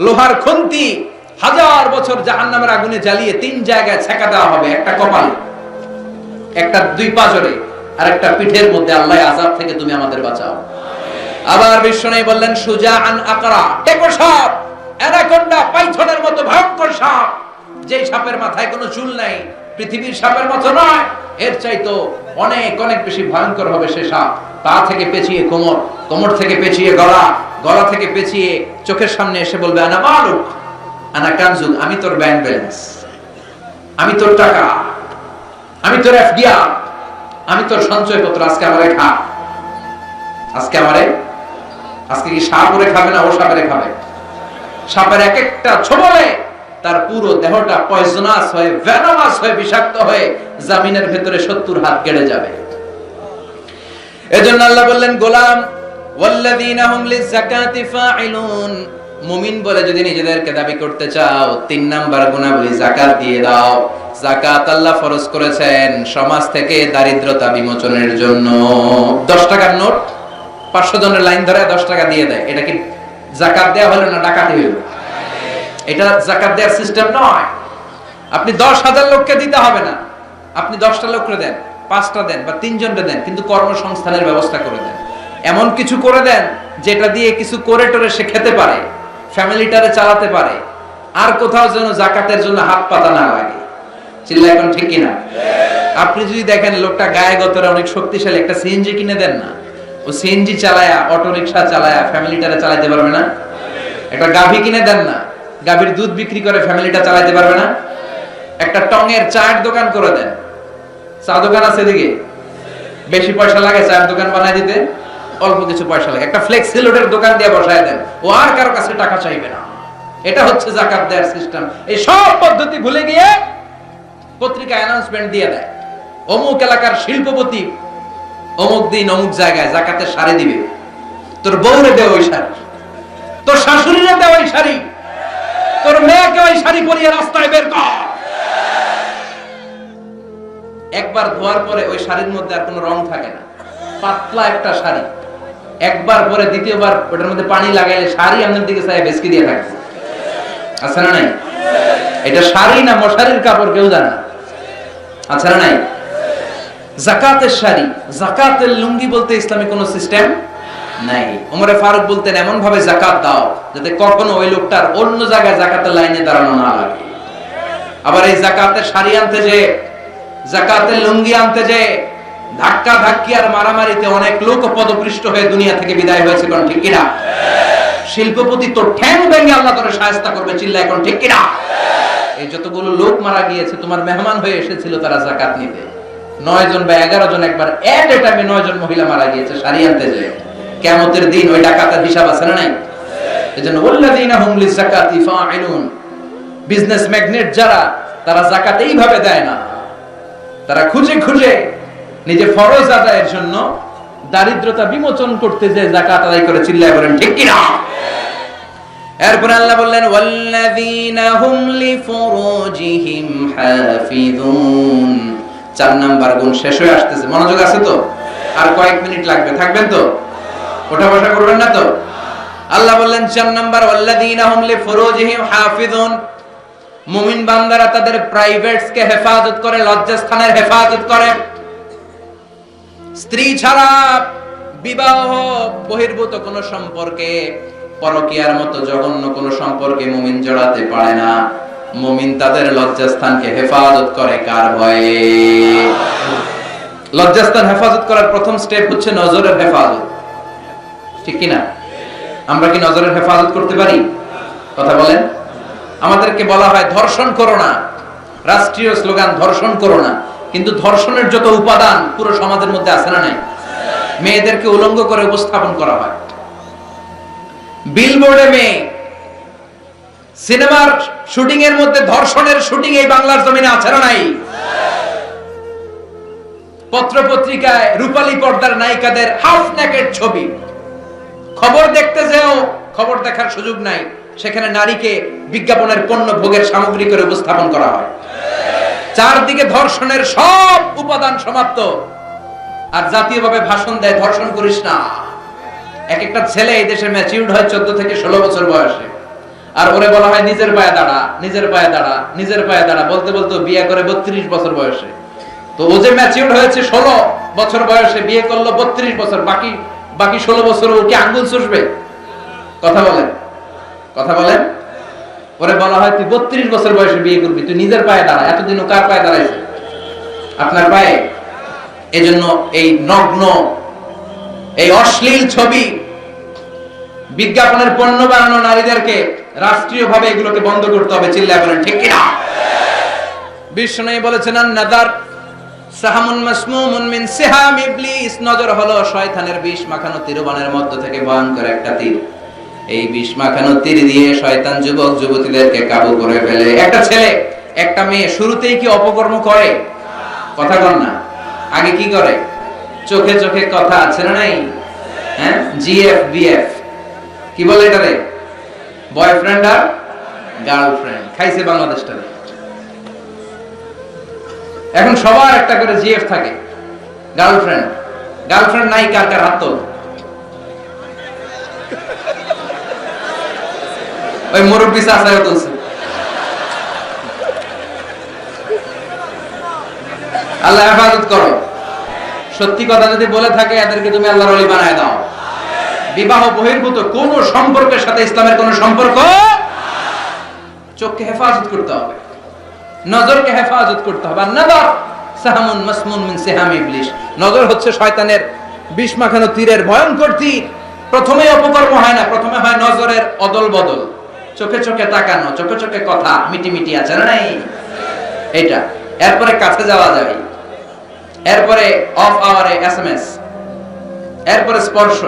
লোহার খুন্তি, হাজার বছর জাহান্নামের আগুনে জ্বালিয়ে তিন জায়গায় ছেঁকা দেওয়া হবে, একটা কপালে, একটা দুই পাজরে, আর একটা পিঠের মধ্যে আল্লাহ আজাব থেকে তুমি আমাদের বাঁচাও। আবার বিষ্ণু বললেন, সুজা আন আকরা টেকো সাপ? অ্যানাকোন্ডা পাইথনের মতো ভয়ঙ্কর সাপ যে সাপের মাথায় কোনো চুল নাই, পৃথিবীর সাপের মতো নয়। এর চাইতো অনেক অনেক বেশি ভয়ঙ্কর হবে সে সাপ। পা থেকে পেঁচিয়ে কোমর কোমর থেকে পেঁচিয়ে গলা গলা থেকে পেঁচিয়ে চোখের সামনে এসে বলবে, আনা মালুক, আনা কানজুল, আমি তোর ব্যাংক ব্যালেন্স, আমি তোর টাকা, আমি তোর এফডিআর, আমি তোর সঞ্চয়পত্র, আজকে আমারে খা। আজকে আমারে, আজকে কি সাপ ওরে খাবে না ও সাপেরে খাবে? সাপের এক একটা ছোবলে, তার পুরো দেহটা পয়জনাস হয়ে ভেনামাস হয়ে, বিষাক্ত হয়ে, জামিনের ভেতরে সত্তর হাত কেড়ে যাবে। এজন্য আল্লাহ বললেন, গোলাম মুমিন বলে, যদি নিজেদেরকে দাবি করতে চাও, তিন নাম্বার গুণাবলী যাকাত দিয়ে দাও। যাকাত আল্লাহ ফরজ করেছেন সমাজ থেকে দারিদ্রতা বিমোচনের জন্য। 10 টাকার নোট 500 জনের লাইন ধরে 10 টাকা দিয়ে দেয়। এটা কি জাকাত দেওয়া হলো না ডাকাতি হলো? এটা জাকাত দেওয়ার সিস্টেম নয়। আপনি দশ হাজার লোককে দিতে হবে না। আপনি দশটা লোককে দেন, পাঁচটা দেন বা তিনজনকে দেন, কিন্তু কর্মসংস্থানের ব্যবস্থা করে দেন। এমন কিছু করে দেন যেটা দিয়ে কিছু করে টোরে সে খেতে পারে ফ্যামিলিটারে চালাতে পারে, আর কোথাও যেন জাকাতের জন্য হাত পাতা না লাগে। চিল্লা এখন ঠিক কিনা? আপনি যদি দেখেন লোকটা গায়ে গতরে অনেক শক্তিশালী, একটা সিএনজি কিনে দেন না, ও সিএনজি চালায়া অটো রিক্সা চালায়া ফ্যামিলিটারে চালাতে পারবে না? একটা গাভী কিনে দেন না, গাভীর দুধ বিক্রি করে ফ্যামিলিটা চালাতে পারবে না? একটা টঙের চায়ের দোকান করে দেন। চা দোকান আছে এদিকে? বেশি পয়সা লাগে চায়ের দোকান বানায় দিতে? অল্প কিছু পয়সা লাগে। একটা ফ্লেক্সি লোডের দোকান দিয়ে বসায় দেন। ও আর কারও কাছে টাকা চাইবে না। এটা হচ্ছে জাকাত দেওয়ার সিস্টেম। এই সব পদ্ধতি ভুলে গিয়ে পত্রিকা অ্যানাউন্সমেন্ট দিয়ে দেয়। অমুক এলাকার শিল্পপতি অমুক দিন অমুক জায়গায় জাকাতের শাড়ি দিবে। তোর বউরে দে ওই শাড়ি। তোর শাশুড়িরে দে ওই শাড়ি। তোর মেয়েকে ওই শাড়ি পরিয়ে রাস্তায় বের কর। একবার ধোয়ার পরে ওই শাড়ির মধ্যে আর কোনো রং থাকে না। পাতলা একটা শাড়ি। একবার পরে দ্বিতীয়বার ওটার মধ্যে পানি লাগাইলে শাড়ি আমাদের দিকে চাই বেসকি দিয়ে থাকে। আছে না নাই? এটা শাড়ি না মশারির কাপড় কেউ জানে আছে না নাই? জাকাতের শাড়ি জাকাতের লুঙ্গি বলতে ইসলামে কোনো সিস্টেম নাই। ওমরে ফারুক বলতেন এমন ভাবে জাকাত দাও যাতে কখনো ওই লোকটার অন্য জায়গায় জাকাতের লাইনে দাঁড়ানো না লাগে। আবার এই জাকাতের শাড়ি আনতে যে, জাকাতের লুঙ্গি আনতে যে ধাক্কা ধাক্কি আর মারামারিতে অনেক লোক পদপৃষ্ট হয়ে দুনিয়া থেকে বিদায় হয়েছে, কোন ঠিক কিনা? শিল্পপতি তোর ঠ্যাং ভেঙে আল্লাহ তোরে সাহায্য করবে চিল্লা এখন ঠিক কিনা? এই যতগুলো লোক মারা গিয়েছে, তোমার মেহমান হয়ে এসেছিল, তারা জাকাত নিতে নয় জন বা এগারো জন একবার এট এ টাইমে নয় জন মহিলা মারা গিয়েছে, শাড়ি আনতে যে কেমতের দিন ওই ডাকাতের হিসাব আছে না নাই? এজন্য ওয়াল্লাযীনা হুম লিযাকাতি ফাইলুন বিজনেস ম্যাগনেট যারা, তারা জাকাত এইভাবে দেয় না। তারা খুঁজে খুঁজে নিজে ফরজ আদায়ের জন্য দারিদ্রতা বিমোচন করতে যে জাকাত আদায় করে, চিল্লায় বলেন, ঠিক কিনা? এরপরে আল্লাহ বললেন, ওয়াল্লাযীনা হুম লিফুরুজিহিম হাফিযুন। চার নাম্বার গুণ শেষ হয়ে আসতেছে। মনোযোগ আছে তো? আর কয়েক মিনিট লাগবে, থাকবেন তো? ওঠা বসা করবেন না তো? আল্লাহ বললেন, চার নাম্বার, ওয়াল্লাযীনা হুম লিফুরুজিহিম হাফিযুন। মুমিন বান্দারা তাদের প্রাইভেটস কে হেফাজত করে, লজ্জাস্থানের হেফাজত করে। স্ত্রী ছাড়া বিবাহ বহির্ভূত কোন সম্পর্কে, পরকিয়ার মতো জঘন্য কোন সম্পর্কে মুমিন জড়াতে পারে না। মুমিন তাদের লজ্জাস্থানকে হেফাজত করে কার ভয়ে? লজ্জাস্থান হেফাজত করার প্রথম স্টেপ হচ্ছে নজরের হেফাজত। ঠিক কি না আমরা কি নজরের হেফাজত করতে পারি? কথা বলেন। আমাদেরকে বলা হয় ধর্ষণ করো না। রাষ্ট্রীয় স্লোগান, ধর্ষণ করো না। কিন্তু ধর্ষণের যত উপাদান পুরো সমাজের মধ্যে আছে না নাই? মেয়েদেরকে উলঙ্গ করে উপস্থাপন করা হয়। বিলবোর্ডে মেয়ে, সিনেমার শুটিং এর মধ্যে ধর্ষণের শুটিং এই বাংলার জমিনে আছে না নাই? পত্র পত্রিকায় রূপালী পর্দার নায়িকাদের হাফ নেকের ছবি। খবর দেখতে যেও, খবর দেখার সুযোগ নাই। সেখানে নারীকে বিজ্ঞাপনের পণ্য ভোগের সামগ্রী করে উপস্থাপন করা হয়। চারদিকে ধর্ষণের সব উপাদান সমাপ্ত। আর জাতীয়ভাবে ভাষণ দেয়, ধর্ষণ করিস না। এক একটা ছেলে এই দেশে ম্যাচিউর্ড হয় চোদ্দ থেকে ষোলো বছর বয়সে। আর ওরে বলা হয়, নিজের পায়ে দাঁড়া, নিজের পায়ে দাঁড়া, নিজের পায়ে দাঁড়া। বলতে বলতে বিয়ে করে বত্রিশ বছর বয়সে। তো ও যে ম্যাচিউর হয়েছে ষোলো বছর বয়সে, বিয়ে করল বত্রিশ বছর। বাকি বাকি ষোলো বছর ও কি আঙ্গুল চুষবে? কথা বলেন কথা বলেন। ওরে বলা হয়, তুই বত্রিশ বছর বয়সে বিয়ে করবি, তুই নিজের পায়ে দাঁড়া এতদিন ও কার পায়ে দাঁড়াইছে আপনার পায়ে। এজন্য এই নগ্ন, এই অশ্লীল ছবি বিজ্ঞাপনের পণ্য বানানো নারীদেরকে রাষ্ট্রীয়ভাবে এগুলোকে বন্ধ করতে হবে চিল্লা বলেন, ঠিক কিনা? বিষ্ণু বলেছেন নাদার সাহামুন মাসমুমুন মিন সিহাম ইবলিস। নজর হলো শয়তানের বিষ মাখানো তীরবানের মধ্য থেকে ভয়ঙ্কর একটা তীর। এই বিষ মাখানো তীর দিয়ে শয়তান যুবক যুবতীদেরকে কাবু করে ফেলে। একটা ছেলে, একটা মেয়ে শুরুতেই কি অপকর্ম করে? কথা কর না। আগে কি করে? চোখে চোখে কথা আছে না নাই? হ্যাঁ? জিএফ বিএফ কি বলে এটারে? বয়ফ্রেন্ড আর গার্লফ্রেন্ড। খাইছে বাংলাদেশটারে। এখন সবার একটা করে জিএফ থাকে। গার্লফ্রেন্ড। গার্লফ্রেন্ড নাই কার কার হাত তোল। ওই মুরব্বী চাচাও তুলছে। আল্লাহ হেফাজত করো। সত্যি কথা যদি বলে থাকে, এদেরকে তুমি আল্লাহর ওলি বানায় দাও। বিবাহ বহির্ভূত কোন সম্পর্কের সাথে ইসলামের কোন সম্পর্ক চোখকে হেফাজত করতে হবে, নজরকে হেফাজত করতে হবে। আর নজর সাহামুন মাসমুন মিন সিহাম ইবলিশ। নজর হচ্ছে শয়তানের বিষ মাখানো তীরের ভয়ঙ্কর তীর। প্রথমে অপকর্ম হয় না, প্রথমে হয় নজরের অদল বদল চোখে চোখে তাকানো, চোখে চোখে কথা, মিটি মিটি আছে না নাই? এটা এরপরে কাছে যাওয়া যায়। এরপরে অফ আওয়ারে এসএমএস এরপরে স্পর্শ।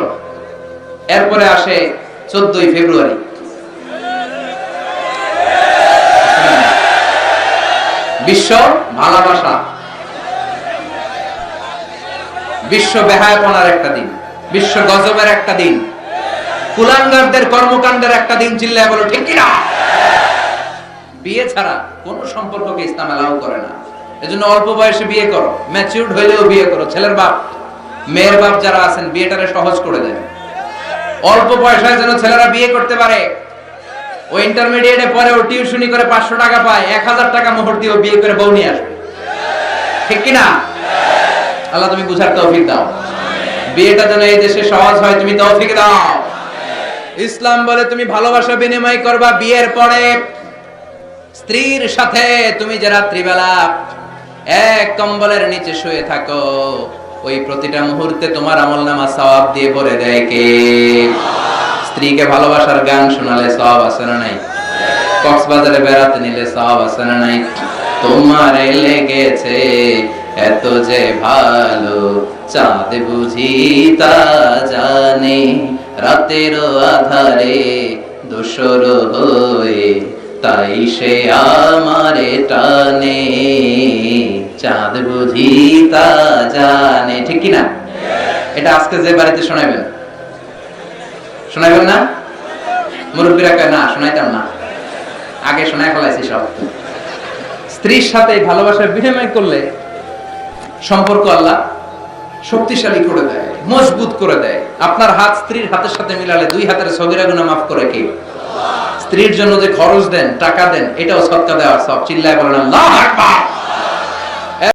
এরপরে আসে চোদ্দই ফেব্রুয়ারি। বিশ্ব ভালোবাসা। বিশ্ব বেহায়াপনার একটা দিন। বিশ্ব গজবের একটা দিন। কুলাঙ্গারদের কর্মকাণ্ডের একটা দিন চিল্লায় বলো, ঠিক কিনা? বিয়ে ছাড়া কোন সম্পর্ককে ইসলাম এলাও করে না। এজন্য অল্প বয়সে বিয়ে করো ম্যাচিউরড হইলেও বিয়ে করো। ছেলের বাপ, মেয়ের বাপ যারা আছেন, বিয়েটারে সহজ করে দেন। অল্প পয়সায় যেন ছেলেরা বিয়ে করতে পারে, ও ইন্টারমিডিয়েটে পরে ও টিউশনি করে পাঁচশো টাকা পায়, এক হাজার টাকা মোহর দিয়ে বিয়ে করে বউ নিয়ে আসবে। ঠিক কিনা? আল্লাহ তুমি বুঝার তৌফিক দাও। বিয়েটা যেন এই দেশে সহজ হয়, তুমি তৌফিক দাও। ইসলাম বলে তুমি ভালোবাসা বিনিময় করবা বিয়ের পরে। স্ত্রীর সাথে তুমি যে রাত্রিবেলা এক কম্বলের নিচে শুয়ে থাকো, ওই প্রতিটা মুহূর্তে তোমার আমল নামা সওয়াব দিয়ে ভরে দেয় কে? স্ত্রীকে ভালোবাসার গান শোনালে সওয়াব আছে না নাই? কক্সবাজারে বেড়াতে নিলে সওয়াব আছে না নাই? তোমারে লেগেছে এত যে ভালো, চাঁদ বুঝি তা জানে। রাতের আধারে দোসর হয়ে, তাই সে আমারে টানে। চাঁদ বুঝি তা জানে, ঠিক কি না এটা আজকে যে বাড়িতে শোনাবেন শোনাবেন না? মুরব্বীরা কয়, না, শোনাইতাম না। আগে শোনায় ফেলাইছি সব। স্ত্রীর সাথে এই ভালোবাসার বিনিময় করলে সম্পর্ক আল্লাহ শক্তিশালী করে দেয়, মজবুত করে দেয়। আপনার হাত স্ত্রীর হাতের সাথে মিলালে দুই হাতের সগিরা গুণা মাফ করে কি? স্ত্রীর জন্য যে খরচ দেন, টাকা দেন, এটাও সৎকা দেওয়ার সব। চিল্লায় বলেন, আল্লাহ আকবার!